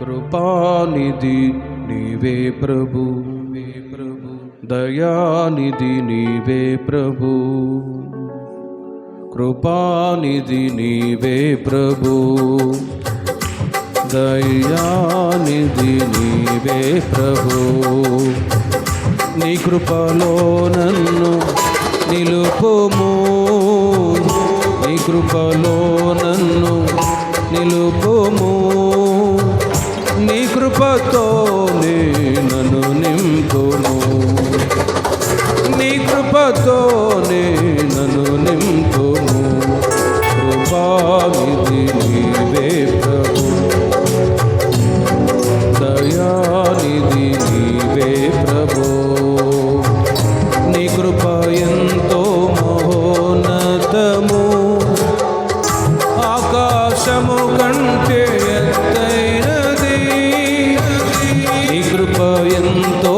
కృపానిధి నీవే ప్రభు. ప్రభు దయానిధి నీవే ప్రభు. కృపానిధి నీవే ప్రభు. దయానిధి నీవే ప్రభు. నీ కృపలో నన్ను నిలుపుము. నీ కృపలో నన్ను నిలుపుము. కృపతో నన్ను నింపుము నీ కృపతో నన్ను నింపుము కృపావిధి కృప ఎంతో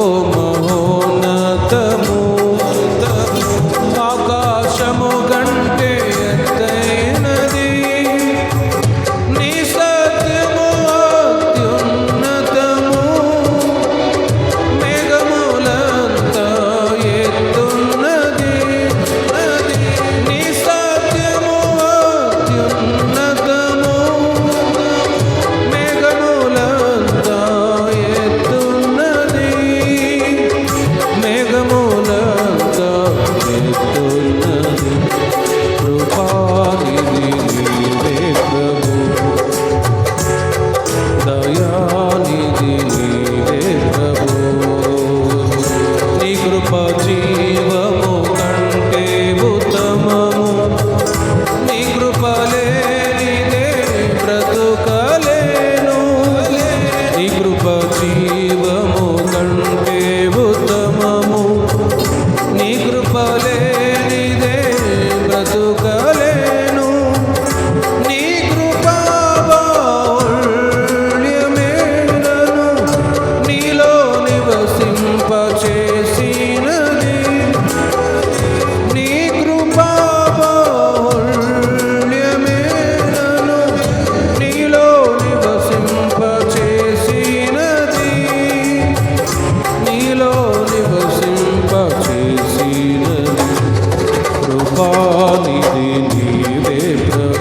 నీవే ప్రభు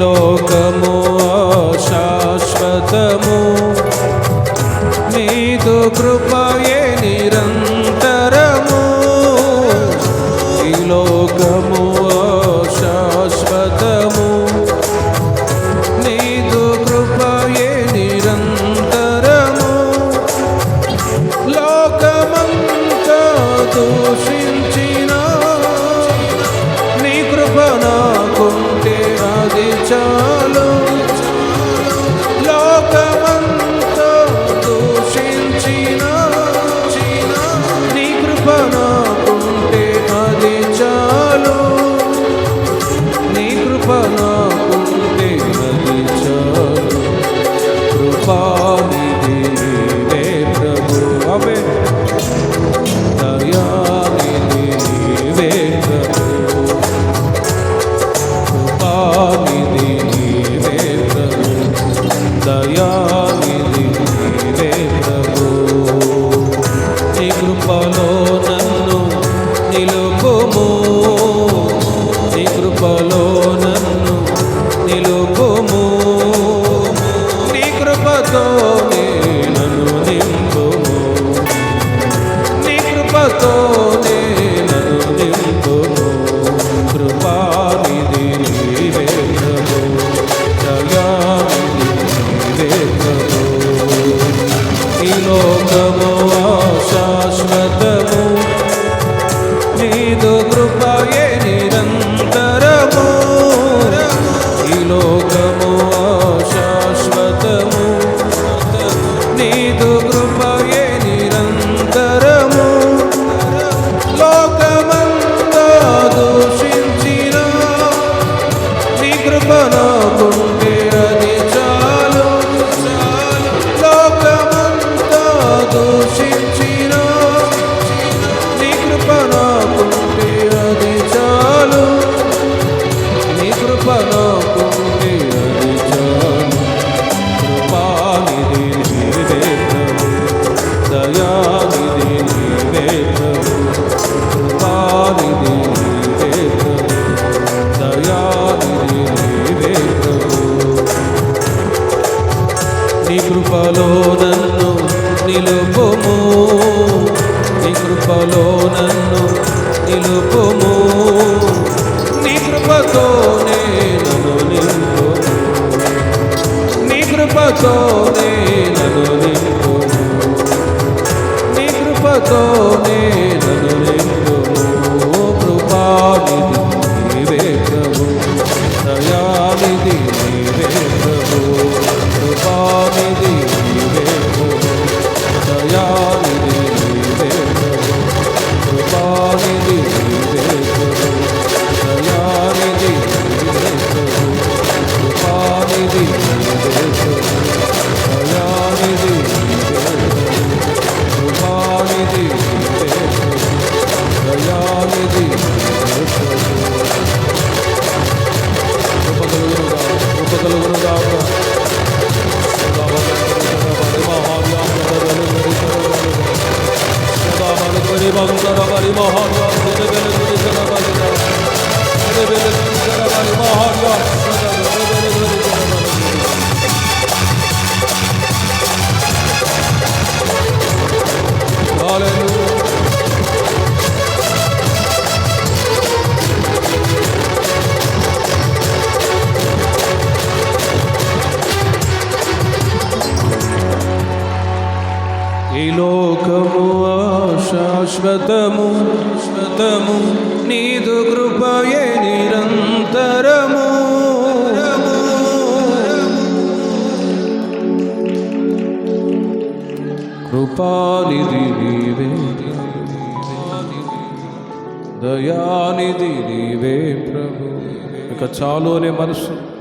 లోకము శాశ్వతము. నీదు కృపా 저 లోకము శాశ్వతము. నీదు కృపయే నిరంతరము. ఈ లోకము శాశ్వతము. నీదు కృపయే నిరంతరము. లోకమంతా దూషించిన నీ కృపనా కృపలో నన్ను నిలుపుము. నీ కృపలో నన్ను నిలుపుము. ఈ లోకము శాశ్వతము శాశ్వతము కృపానిధి నీవే. దయానిధి నీవే ప్రభు. ఇక చాలు అనే మనసు.